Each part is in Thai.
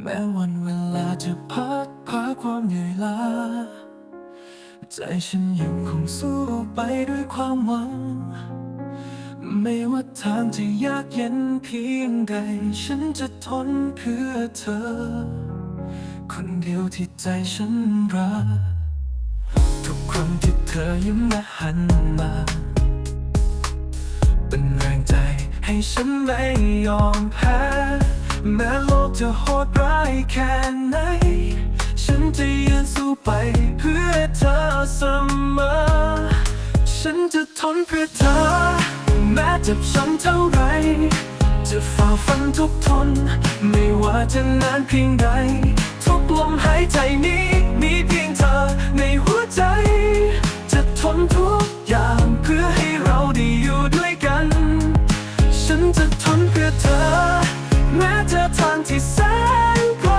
แม้วันเวลาจะพัดพาความเหนื่อยล้า ใจฉันยังคงสู้ไปด้วยความหวัง ไม่ว่าทางจะยากเย็นเพียงใด ฉันจะทนเพื่อเธอ คนเดียวที่ใจฉันรัก ทุกครั้งที่เธอยิ้มและหันมา เป็นแรงใจให้ฉันไม่ยอมแพ้ แม้โลกจะโหดร้ายแค่ไหน ฉันจะยืนสู้ไปเพื่อเธอเสมอ ฉันจะทนเพื่อเธอ แม้เจ็บช้ำเท่าไร จะฝ่าฟันทุกทน ไม่ว่าจะนานเพียงใด ทุกลมหายใจนี้ มีเพียงเธอในหัวใจ ทนเพื่อเธอ แม้เจะทางที่แสนไกล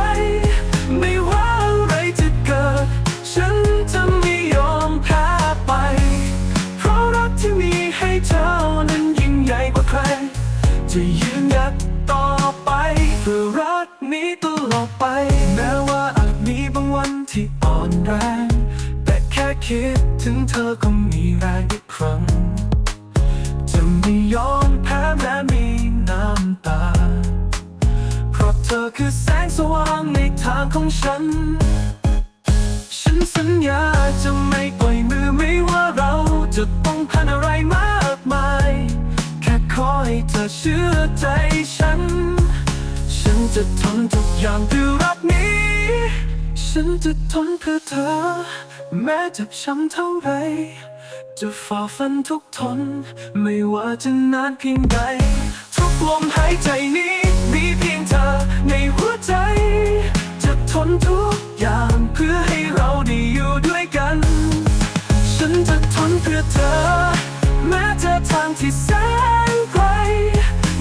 ไม่ว่าอะไรจะเกิด ฉันจะไม่ยอมแพ้ไป เพราะรักที่มีให้เธอนั้นยิ่งใหญ่กว่าใคร จะยืนหยัดต่อไป เพื่อรักนี้ตลอดไป แม้ว่าอาจมีบางวันที่อ่อนแรง แต่แค่คิดถึงเธอก็มีแรงอีกครั้ง จะไม่ยอมแพ้แม้ ของฉัน ฉันสัญญาจะไม่ปล่อยมือไม่ว่าเราจะต้องผ่านอะไรมากมาย แค่ขอให้เธอเชื่อใจฉัน ฉันจะทนทุกอย่างเพื่อรักนี้ ฉันจะทนเพื่อเธอ แม้เจ็บช้ำเท่าไร จะฝ่าฟันทุกทน ไม่ว่าจะนานเพียงใด ทุกลมหายใจนี้มีเพียงเธอในหัวใจ นทุกอย่างเพื่อให้เราได้อยู่ด้วยกัน ฉันจะทนเพื่อเธอ แม้เจะทางที่แสนไกล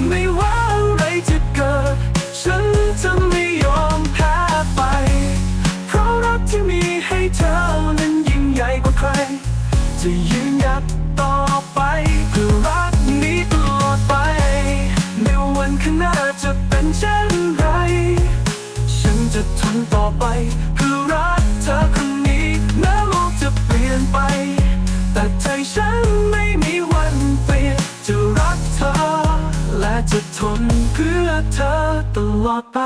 ไม่ว่าอะไรจะเกิด ฉันจะไม่ยอมแพ้ไป เพราะรักที่มีให้เธอนั้นยิ่งใหญ่กว่าใคร จะยืน จะทนต่อไปเพื่อรักเธอคนนี้แม้โลกจะเปลี่ยนไป แต่ใจฉันไม่มีวันเปลี่ยน จะรักเธอ และจะทนเพื่อเธอตลอดไป